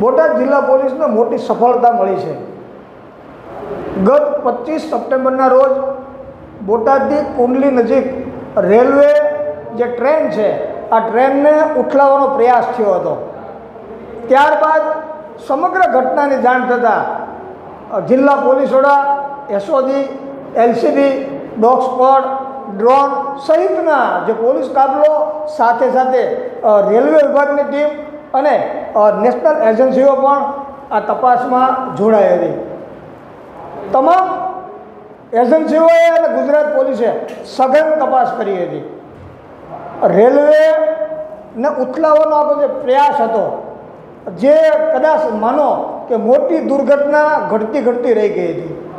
બોટાદ જિલ્લા પોલીસને મોટી સફળતા મળી છે. ગત પચીસ સપ્ટેમ્બરના રોજ બોટાદથી કુંડલી નજીક રેલવે જે ટ્રેન છે, આ ટ્રેનને ઉઠલાવવાનો પ્રયાસ થયો હતો. ત્યારબાદ સમગ્ર ઘટનાની જાણ થતાં જિલ્લા પોલીસ વડા, SOG, LCB dog squad, drone સહિતના જે પોલીસ કાફલો સાથે સાથે રેલવે વિભાગની ટીમ અને નેશનલ એજન્સીઓ પણ આ તપાસમાં જોડાઈ હતી. તમામ એજન્સીઓએ અને ગુજરાત પોલીસે સઘન તપાસ કરી હતી. રેલવેને ઉથલાવવાનો આપણો જે પ્રયાસ હતો, જે કદાચ માનો કે મોટી દુર્ઘટના ઘટતી ઘટતી રહી ગઈ હતી.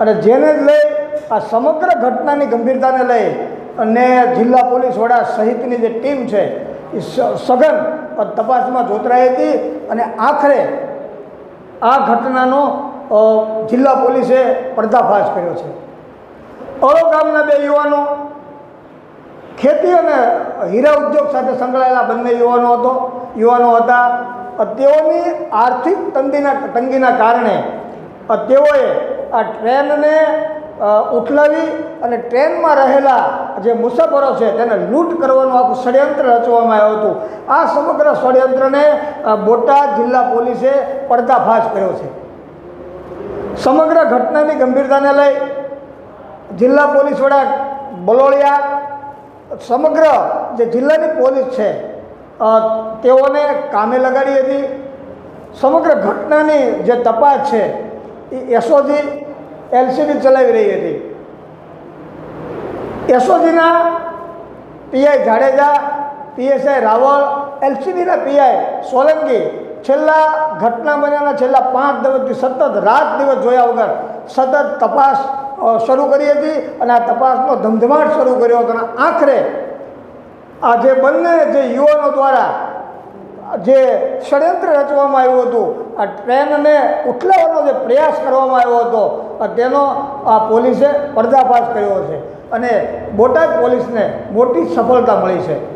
અને જેને લઈ આ સમગ્ર ઘટનાની ગંભીરતાને લઈ અને જિલ્લા પોલીસ વડા સહિતની જે ટીમ છે, એ સ- તપાસમાં જોતરાઈ હતી અને આખરે આ ઘટનાનો જિલ્લા પોલીસે પર્દાફાશ કર્યો છે. અળો ગામના બે યુવાનો, ખેતી અને હીરા ઉદ્યોગ સાથે સંકળાયેલા બંને યુવાનો હતો. યુવાનો હતા. તેઓની આર્થિક તંગીના તંગીના કારણે તેઓએ આ ટ્રેનને ઉથલાવી અને ટ્રેનમાં રહેલા જે મુસાફરો છે તેને લૂંટ કરવાનું આખું ષડયંત્ર રચવામાં આવ્યું હતું. આ સમગ્ર ષડયંત્રને બોટાદ જિલ્લા પોલીસે પડદાફાશ કર્યો છે. સમગ્ર ઘટનાની ગંભીરતાને લઈ જિલ્લા પોલીસ વડા બલોળિયા, સમગ્ર જે જિલ્લાની પોલીસ છે તેઓને કામે લગાડી હતી. સમગ્ર ઘટનાની જે તપાસ છે, એ એસઓજી એલસીબી ચલાવી રહી હતી. યશોદીના પીઆઈ જાડેજા, પીએસઆઈ રાવળ એલસીબીના પીઆઈ સોલંકી છેલ્લા ઘટના બન્યાના છેલ્લા પાંચ દિવસથી સતત રાત દિવસ જોયા વગર સતત તપાસ શરૂ કરી હતી અને આ તપાસનો ધમધમાટ શરૂ કર્યો હતો અને આખરે આ જે બંને જે યુવાનો દ્વારા જે ષડયંત્ર રચવામાં આવ્યું હતું, આ ટ્રેનને ઉઠલાવવાનો જે પ્રયાસ કરવામાં આવ્યો હતો તેનો આ પોલીસે પર્દાફાશ કર્યો છે. અને બોટાદ પોલીસને મોટી સફળતા મળી છે.